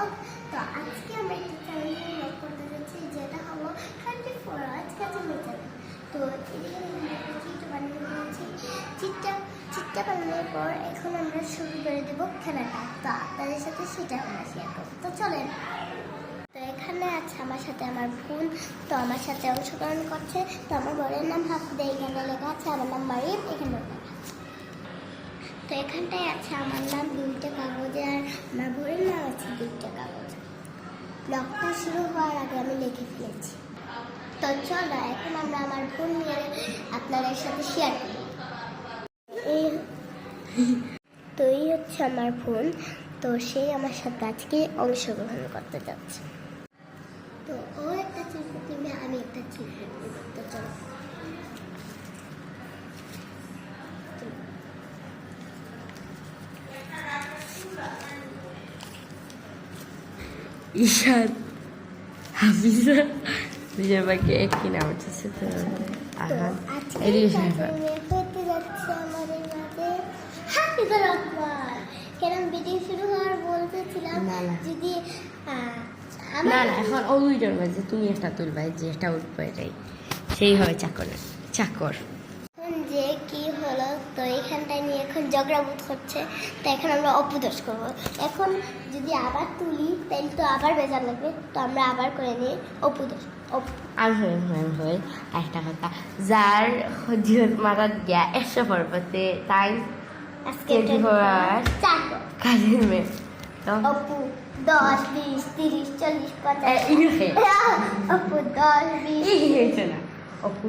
Blog তো আজকে আমরা একটা চ্যালেঞ্জ ব্লগ করতে যাচ্ছি, যেটা হলো টোয়েন্টি ফোর আওয়ার্স কাজে মেয়ে তো এদিকে বানানোর পর এখন আমরা শুরু করে দেবো খেলাটা। তো আপনাদের সাথে সেটা আমরা শেয়ার করব। তো চলেন। তো এখানে আছে আমার সাথে আমার বোন, তো আমার সাথে অংশগ্রহণ করছে। তো আমার বরের নাম হাফিদা এখানে লেখা আছে, আমার নাম মারিম, এখানে লেখা আছে। তো এখানটায় আছে আমার নাম, দুইটা কাগজে, আর আমার বরের নাম আছে ব্লগটা শুরু হওয়ার আগে আমি লিখে ফেলেছি তো চলো, এখন আমরা আমার ফোন নিয়ে আপনাদের সাথে শেয়ার করি। তো এই হচ্ছে আমার ফোন তো সেই আমার সাথে আজকে অংশগ্রহণ করতে যাচ্ছে। তো ও একটা চিল্প কিনবে আমি একটা চিল্প কিনবো তো চলো ঈশান। হাফিজা দুজন বাকি নাম হচ্ছে আজকে এদিকে শুরু হওয়ার বলতেছিলাম। যদি না। না এখন ও দুইটার তুমি একটা তুলবে যে একটা উঠবে সেই হবে চাকর চাকর। ঝগড়া বোধ হচ্ছে তো এখন আমরা অপদোষ করব। এখন যদি আবার তুলি তাহলে তো আবার বেজার লাগবে তো আমরা আবার করে নিই অপদোষ অপ- আমি আমি হই একটা কথা। যার জীবন মারার গিয়া একশো পর্বতে তাই আজকে 24 hours। চাকর কাজের মেয়ে। অপু দশ বিশ তিরিশ চল্লিশ পঞ্চাশ। অপু দশ বিশ। এই হয়েছে না। অপু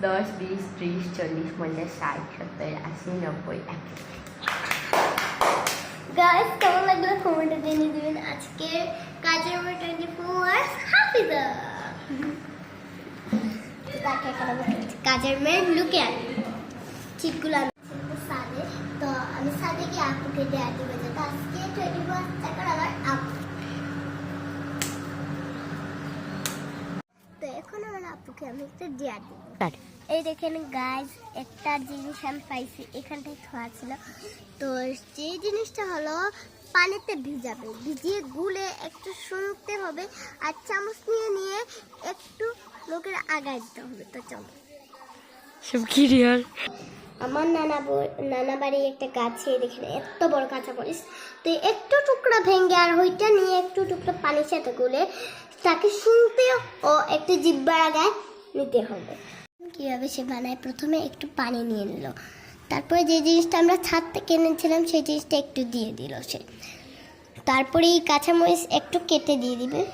দশ বিশ ত্রিশ চল্লিশ পঞ্চাশ ষাট সত্তর আশি নব্বই একশো গাইস কেমন লাগল কমেন্টে জানিয়ে দিবেন আজকের কাজের উপর টোয়েন্টি ফোর হাফিজা এখন আমি কাজের মেয়ে লুকে আনি চিটগুলো আমি সাদে তো আমি সাদে গিয়ে আপুকে দেওয়া দিবে যে আজকে টোয়েন্টি ফোর টাকার আমার আপু তো এখন আমার আপুকে আমি একটা দেওয়া দিব এই দেখেন গাছ একটা জিনিস আমি পাইছি এখানটায় থোয়া ছিল। তো যে জিনিসটা হলো পানিতে ভিজাবে ভিজিয়ে গুলে একটু শুনতে হবে আর চামচ নিয়ে নিয়ে একটু লোকের আগায় দিতে হবে। তো চলো। সব কি রিয়াল আমার নানা নানা বাড়ি একটা গাছে দেখেন এত বড় কাঁচা মরিচ। তো একটু টুকরা ভেঙে আর ওইটা নিয়ে একটু টুকরা পানির সাথে গুলে তাকে শুনতে ও একটু জিব্বার আগায় নিতে হবে। কীভাবে সে বানায়? প্রথমে একটু পানি নিয়ে নিল। তারপরে যে জিনিসটা আমরা ছাদ থেকে এনেছিলাম সেই জিনিসটা একটু দিয়ে দিল সে। তারপরে এই কাঁচামরিচ একটু কেটে দিয়ে দিবে।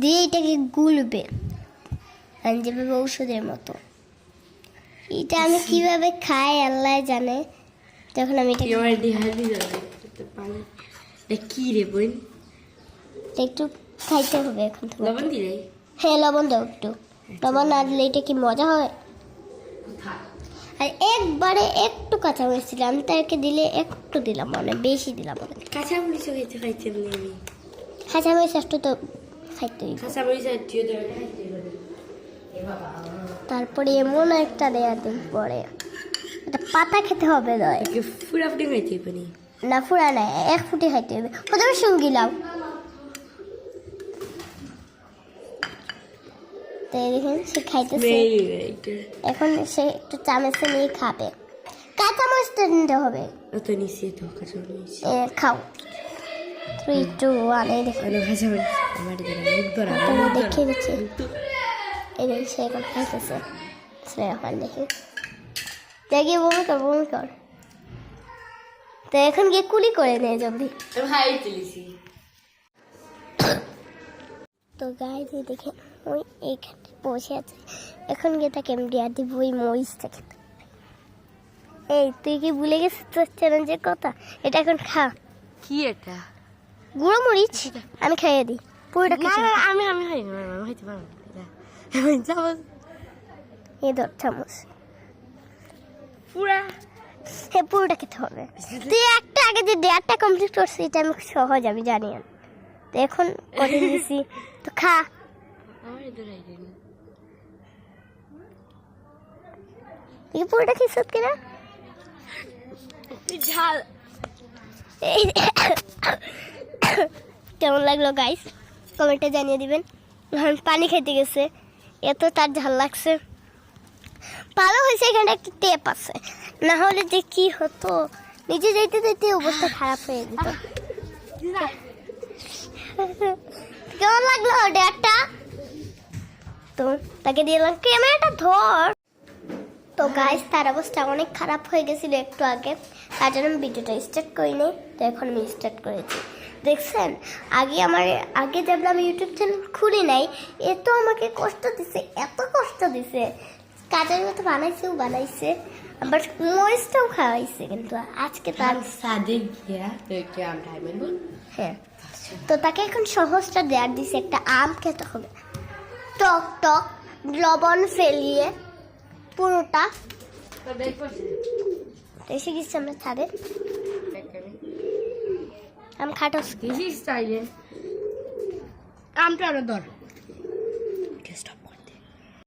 দিয়ে এটাকে গুলবে যেভাবে ঔষধের মতো। এটা আমি কীভাবে খাই আল্লাহ জানে। তখন আমি এটা কি রে বোন? একটু খাইতে হবে এখন। লবণ দিলে? হ্যাঁ লবণ দাও একটু। লবণ না দিলে এটা কি মজা হয়? আর একবারে একটু কাঁচা মরিচ দিলাম তাকে দিলে একটু দিলাম মানে বেশি দিলাম মানে। কাঁচা মরিচ খাইতে খাইতে নেই কাঁচা মরিচ একটু তো খাইতে তারপরে এমন একটা দেয়া দিন পরে। একটা পাতা খেতে হবে নয়। ফুরা ফুটি খাইতে হবে না ফুরা নাই এক ফুটে খাইতে হবে প্রথমে সঙ্গী লাও তো দেখেন সে খাইতেছে। এখন সে একটু চামচে নিয়ে খাবে। কাঁচা মরিচটা নিতে হবে। নিচে তো কাঁচা মরিচ খাও। থ্রি টু ওয়ান এই দেখো কাঁচা মরিচ আমার মুখ দেখে দিচ্ছি। এই দেখি সে এখন খাইতেছে। এখন দেখি। দেখি বমি কর বমি কর। তো এখন গিয়ে কুলি করে নিয়ে জলদি। ভাই তো গায়ে দিয়ে দেখে ওই এইখানে বসে আছে। এখন গিয়ে তাকে দেওয়া দিব ওই মরিচটা খেতে এই তুই কি ভুলে গেছিস তোর চ্যালেঞ্জের কথা? এটা এখন খা। কি এটা? গুঁড়ো মরিচ আমি খাইয়ে দিই। পুরোটা না আমি আমি খাই না আমি খাইতে পারব না। আমি ধর চামচ। পুরা। হ্যাঁ পুরোটা খেতে হবে। তুই একটা আগে যে কমপ্লিট করছিস এটা আমি সহজ আমি জানি না। তো এখন দিছি তো খা। আমার তুই পুরোটা খেয়েছিস কিনা ঝাল কেমন লাগল গাইস কমেন্টে জানিয়ে দিবেন। এখন পানি খেতে গেছে এত তার ঝাল লাগছে। ভালো হয়েছে এখানে একটা টেপ আছে। না হলে যে কি হতো? নিজে যেতে যেতে অবস্থা খারাপ হয়ে যেত। কেমন লাগল ডেটটা তো তাকে দিলাম ক্যামেরাটা ধর। গাইস তার অবস্থা অনেক খারাপ হয়ে গেছিল একটু আগে। তার জন্য আমি ভিডিওটা স্টার্ট করিনি তো এখন আমি স্টার্ট করেছি। দেখছেন আগে আমার আগে যেমন আমি ইউটিউব চ্যানেল খুলি নাই এত আমাকে কষ্ট দিছে এত কষ্ট দিছে। কাজের মতো বানাইছেও বানাইছে বাট মরিচটাও খাওয়াইছে কিন্তু আজকে তার সাদে হ্যাঁ। তো তাকে এখন সহজটা দেওয়ার দিছে একটা আম খেতে হবে। টক টক লবণ ফেলিয়ে পুরোটা। এসে গেছি আমরা ছাদে। আমি খাটো। গেছিস তাইলে আমটা আরও ধর।